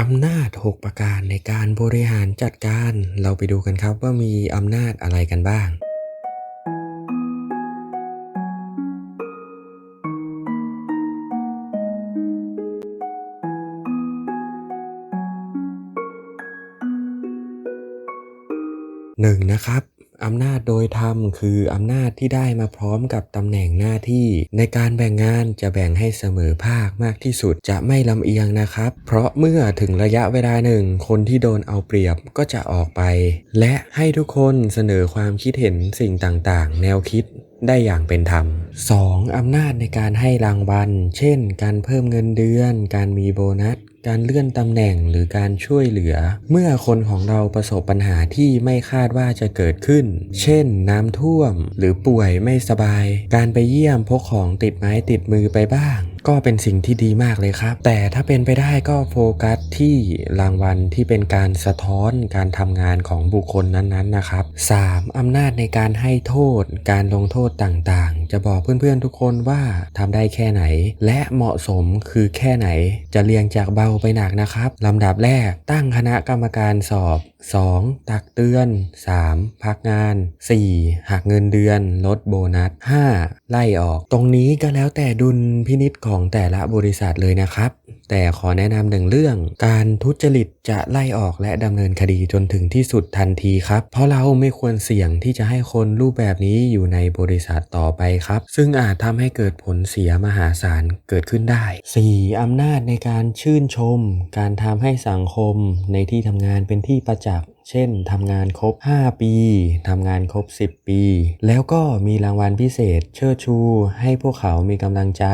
อำนาจ 6 ประการในการบริหารจัดการ เราไปดูกันครับว่ามีอำนาจอะไรกันบ้างหนึ่งนะครับ อำนาจโดยธรรมคืออำนาจที่ได้มาพร้อมกับตำแหน่งหน้าที่ ในการแบ่งงานจะแบ่งให้เสมอภาคมากที่สุดจะไม่ลำเอียงนะครับ เพราะเมื่อถึงระยะเวลาหนึ่ง คนที่โดนเอาเปรียบก็จะออกไป และให้ทุกคนเสนอความคิดเห็นสิ่งต่างๆ แนวคิด ได้อย่างเป็นธรรม 2. อำนาจในการให้รางวัล เช่น การเพิ่มเงินเดือน การมีโบนัส การเลื่อนตำแหน่งหรือการช่วยเหลือ เมื่อคนของเราประสบปัญหาที่ไม่คาดว่าจะเกิดขึ้น เช่น น้ำท่วม หรือป่วยไม่สบาย การไปเยี่ยมพกของติดไม้ติดมือไปบ้าง ก็เป็นสิ่งที่ดีมากเลยครับ แต่ถ้าเป็นไปได้ก็โฟกัสที่รางวัลที่เป็นการสะท้อนการทำงานของบุคคลนั้นๆนะครับ 3. อำนาจในการให้โทษ การลงโทษต่างๆ จะบอกเพื่อนๆทุกคนว่าทำได้แค่ไหน และเหมาะสมคือแค่ไหน จะเรียงจากเบาไปหนักนะครับลำดับแรกตั้งคณะกรรมการสอบ 2. ตักเตือน 3. พักงาน 4. หักเงินเดือน ลดโบนัส 5. ไล่ออก ตรงนี้ก็แล้วแต่ดุลพินิษของแต่ละบริษัทเลยนะครับ แต่ขอแนะนำหนึ่งเรื่อง การทุจริตจะไล่ออกและดำเนินคดีจนถึงที่สุดทันทีครับ เพราะเราไม่ควรเสี่ยงที่จะให้คนรูปแบบนี้อยู่ในบริษัทต่อไปครับ ซึ่งอาจทำให้เกิดผลเสียมหาศาลเกิดขึ้นได้ 4. อำนาจในการชื่นชม การทำให้สังคมในที่ทำงานเป็นที่ประจักษ์เช่นทำงานครบ 5 ปีทำงานครบ 10 ปี แล้วก็มีรางวัลพิเศษเชิดชู ให้พวกเขามีกำลังใจ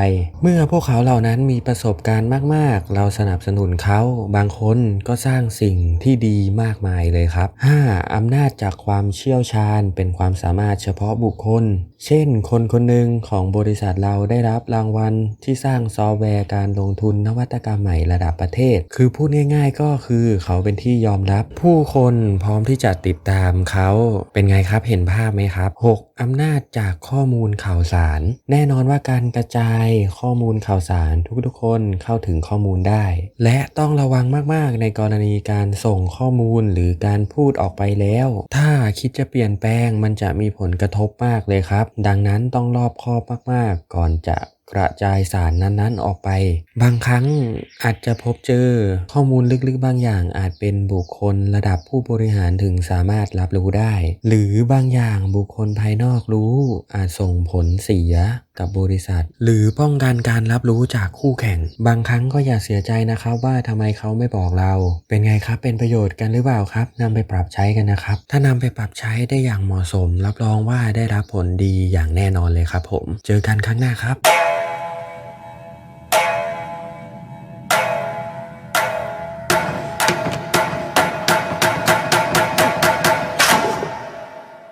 เมื่อพวกเขาเหล่านั้นมีประสบการณ์มาก ๆ เราสนับสนุนเขา บางคนก็สร้างสิ่งที่ดีมากมายเลยครับ 5. อำนาจจากความเชี่ยวชาญเป็นความสามารถเฉพาะบุคคล เช่น คนคนหนึ่งของบริษัทเราได้รับรางวัลที่สร้างซอฟต์แวร์การลงทุนนวัตกรรมใหม่ระดับประเทศ คือพูดง่าย ๆ ก็คือเขาเป็นที่ยอมรับผู้คนพร้อมที่จะติดตามเขาเป็นไงครับเห็นภาพไหมครับ 6. อำนาจจากข้อมูลข่าวสาร แน่นอนว่าการกระจายข้อมูลข่าวสารทุกๆคนเข้าถึงข้อมูลได้ และต้องระวังมากๆ ในกรณีการส่งข้อมูลหรือการพูดออกไปแล้ว ถ้าคิดจะเปลี่ยนแปลงมันจะมีผลกระทบมากเลยครับ ดังนั้นต้องรอบคอบมากๆ ก่อนจะ กระจายสารนั้นๆออกไป บางครั้งอาจจะพบเจอข้อมูลลึกๆบางอย่างอาจเป็นบุคคลระดับผู้บริหารถึงสามารถรับรู้ได้ หรือบางอย่างบุคคลภายนอกรู้อาจส่งผลเสียกับบริษัท หรือป้องกันการรับรู้จากคู่แข่ง บางครั้งก็อย่าเสียใจนะครับว่าทำไมเขาไม่บอกเรา เป็นไงครับ เป็นประโยชน์กันหรือเปล่าครับนำไปปรับใช้กันนะครับ ถ้านำไปปรับใช้ได้อย่างเหมาะสม รับรองว่าได้รับผลดีอย่างแน่นอนเลยครับผม เจอกันครั้งหน้าครับ